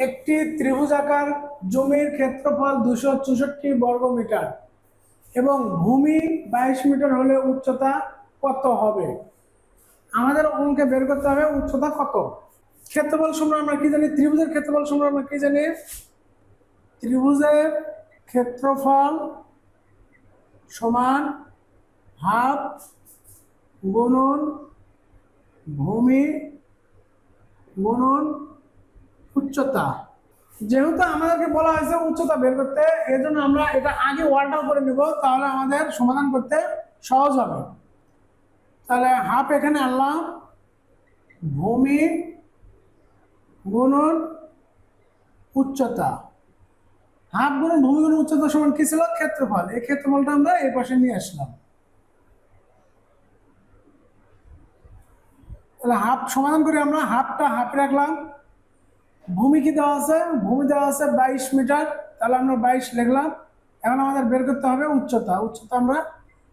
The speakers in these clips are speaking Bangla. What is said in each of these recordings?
একটি ত্রিভুজাকার জমির ক্ষেত্রফল দুশো চৌষট্টি বর্গ মিটার এবং ভূমি বাইশ মিটার হলে উচ্চতা কত হবে? আমাদের অঙ্কে বের করতে হবে উচ্চতা কত? ক্ষেত্রফল সময় আমরা কি জানি? ত্রিভুজের ক্ষেত্রফল সময় আমরা কি জানি? ত্রিভুজের ক্ষেত্রফল সমান হাফ গুণন ভূমি গুণন উচ্চতা। যেহেতু আমাদেরকে বলা হয়েছে উচ্চতা বের করতে এর জন্য আমরা এটা আগে ওয়ার্ড আউট করে নিব, তাহলে আমাদের সমাধান করতে সহজ হবে। তাহলে হাফ এখানে আনলাম। ভূমি গুণন উচ্চতা। হাফ গুণন ভূমি গুণন উচ্চতা সমান কি ছিল? ক্ষেত্রফল। এই ক্ষেত্রফলটা আমরা এই পাশে নিয়ে আসলাম। তাহলে হাফ সমাধান করে আমরা হাফটা হাফ রাখলাম। ভূমি কি দেওয়া আছে? ভূমি দেওয়া আছে বাইশ মিটার। তাহলে আমরা বাইশ লিখলাম। এখন আমাদের বের করতে হবে উচ্চতা। উচ্চতা আমরা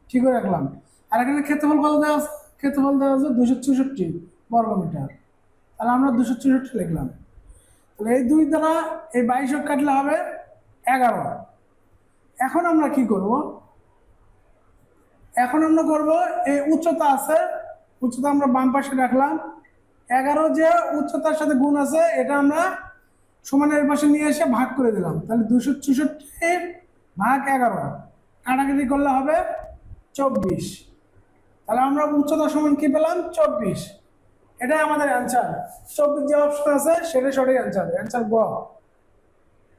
ঠিক করে রাখলাম। আর এখানে ক্ষেত্রফল কত দেওয়া আছে? ক্ষেত্রফল দেওয়া আছে দুশো চৌষট্টি বর্গ মিটার। তাহলে আমরা দুশো চৌষট্টি লিখলাম। তাহলে এই দুই দ্বারা এই বাইশ কাটলে হবে এগারো। এখন আমরা কি করব? এখন আমরা করব এই উচ্চতা আছে। উচ্চতা আমরা বাম পাশে রাখলাম। এগারো যে উচ্চতার সাথে গুণ আছে, এটা আমরা সমানের পাশে নিয়ে এসে ভাগ করে দিলাম। তাহলে দুশো চৌষট্টি ভাগ এগারো। কাটাকাটি করলে হবে চব্বিশ। তাহলে আমরা উচ্চতা সমান কি পেলাম? চব্বিশ। এটাই আমাদের অ্যান্সার চব্বিশ যে অপশন আছে, সেটাই সঠিক অ্যান্সার অ্যান্সার গ।